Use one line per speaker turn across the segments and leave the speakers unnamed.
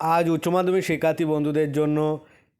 আজ উচ্চ মাধ্যমিক শিক্ষার্থী বন্ধুদের জন্য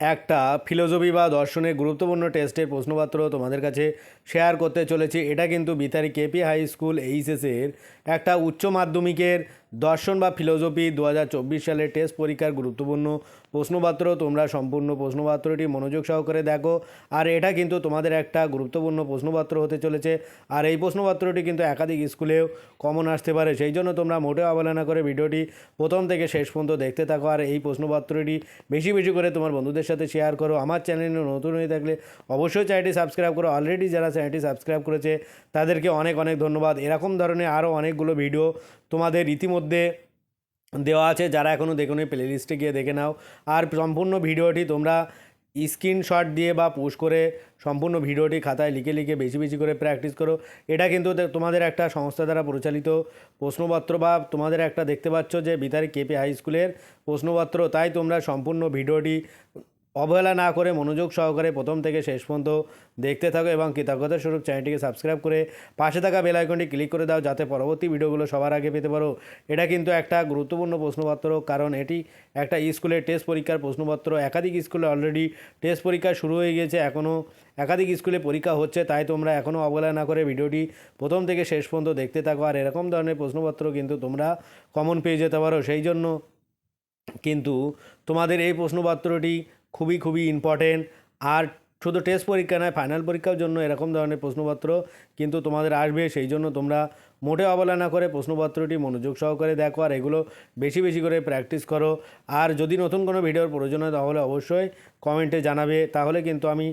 একটা ফিলোসফি বা দর্শনের গুরুত্বপূর্ণ টেস্টের প্রশ্নপত্র তোমাদের কাছে শেয়ার করতে চলেছি। এটা কিন্তু বিতারি কেপি হাই স্কুল এইচএসের একটা উচ্চ মাধ্যমিকের দর্শন বা ফিলোসফি দু হাজার চব্বিশ সালের টেস্ট পরীক্ষার গুরুত্বপূর্ণ প্রশ্নপত্র। তোমরা সম্পূর্ণ প্রশ্নপত্রটি মনোযোগ সহকারে দেখো। আর এটা কিন্তু তোমাদের একটা গুরুত্বপূর্ণ প্রশ্নপত্র হতে চলেছে। আর এই প্রশ্নপত্রটি কিন্তু একাধিক স্কুলেও কমন আসতে পারে। সেই জন্য তোমরা মোটেও অবহেলা করে ভিডিওটি প্রথম থেকে শেষ পর্যন্ত দেখতে থাকো। আর এই প্রশ্নপত্রটি বেশি বেশি করে তোমার বন্ধুদের সাথে শেয়ার করো। আমার চ্যানেলে নতুন হয়ে থাকলে অবশ্যই চ্যানেলটি সাবস্ক্রাইব করো। অলরেডি যারা চ্যানেলটি সাবস্ক্রাইব করেছে, তাদেরকে অনেক অনেক ধন্যবাদ। এরকম ধরনের আরও অনেকগুলো ভিডিও তোমাদের ইতিমধ্যে দেওয়া আছে, যারা এখনও দেখুন প্লে লিস্টে গিয়ে দেখে নাও। আর সম্পূর্ণ ভিডিওটি তোমরা স্ক্রিনশট দিয়ে বা পোস্ট করে সম্পূর্ণ ভিডিওটি খাতায় লিখে লিখে বেশি বেশি করে প্র্যাকটিস করো। এটা কিন্তু তোমাদের একটা সংস্থা দ্বারা পরিচালিত প্রশ্নপত্র বা তোমাদের একটা দেখতে পাচ্ছ যে বিতারি কেপি হাই স্কুলের প্রশ্নপত্র। তাই তোমরা সম্পূর্ণ ভিডিওটি অবহেলা না করে মনোযোগ সহকারে প্রথম থেকে শেষ পর্যন্ত দেখতে থাকো এবং কৃতজ্ঞতা স্বরূপ চ্যানেলটিকে সাবস্ক্রাইব করে পাশে থাকা বেল আইকনটি ক্লিক করে দাও যাতে পরবর্তী ভিডিওগুলো সবার আগে পেতে পারো। এটা কিন্তু একটা গুরুত্বপূর্ণ প্রশ্নপত্র, কারণ এটি একটা স্কুলের টেস্ট পরীক্ষার প্রশ্নপত্র। একাধিক স্কুলে অলরেডি টেস্ট পরীক্ষা শুরু হয়ে গিয়েছে এখনও একাধিক স্কুলে পরীক্ষা হচ্ছে, তাই তোমরা এখনও অবহেলা না করে ভিডিওটি প্রথম থেকে শেষ পর্যন্ত দেখতে থাকো। আর এরকম ধরনের প্রশ্নপত্র কিন্তু তোমরা কমন পেয়ে যেতে পারো। সেই জন্য কিন্তু তোমাদের এই প্রশ্নপত্রটি খুবই খুবই ইম্পর্টেন্ট আর শুধু টেস্ট পরীক্ষা নয় ফাইনাল পরীক্ষার জন্য এরকম ধরনের প্রশ্নপত্র কিন্তু তোমাদের আসবে। সেই জন্য তোমরা মোটে অবহেলা না করে প্রশ্নপত্রটি মনোযোগ সহকারে দেখো আর এগুলো বেশি বেশি করে প্র্যাকটিস করো। আর যদি নতুন কোনো ভিডিওর প্রয়োজন হয় তাহলে অবশ্যই কমেন্টে জানাবে। তাহলে কিন্তু আমি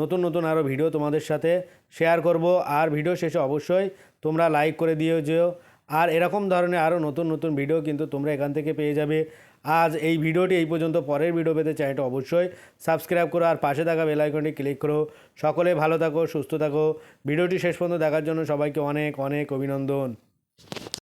নতুন নতুন আরও ভিডিও তোমাদের সাথে শেয়ার করব। আর ভিডিও শেষে অবশ্যই তোমরা লাইক করে দিও যেও। আর এরকম ধরনের আরও নতুন নতুন ভিডিও কিন্তু তোমরা এখান থেকে পেয়ে যাবে। আজ এই ভিডিওটি এই পর্যন্ত, পরের ভিডিও পেতে চ্যানেলটা অবশ্যই সাবস্ক্রাইব করো আর পাশে থাকা বেলাইকনটি ক্লিক করো। সকলে ভালো থাকো, সুস্থ থাকো। ভিডিওটি শেষ পর্যন্ত দেখার জন্য সবাইকে অনেক অনেক অভিনন্দন।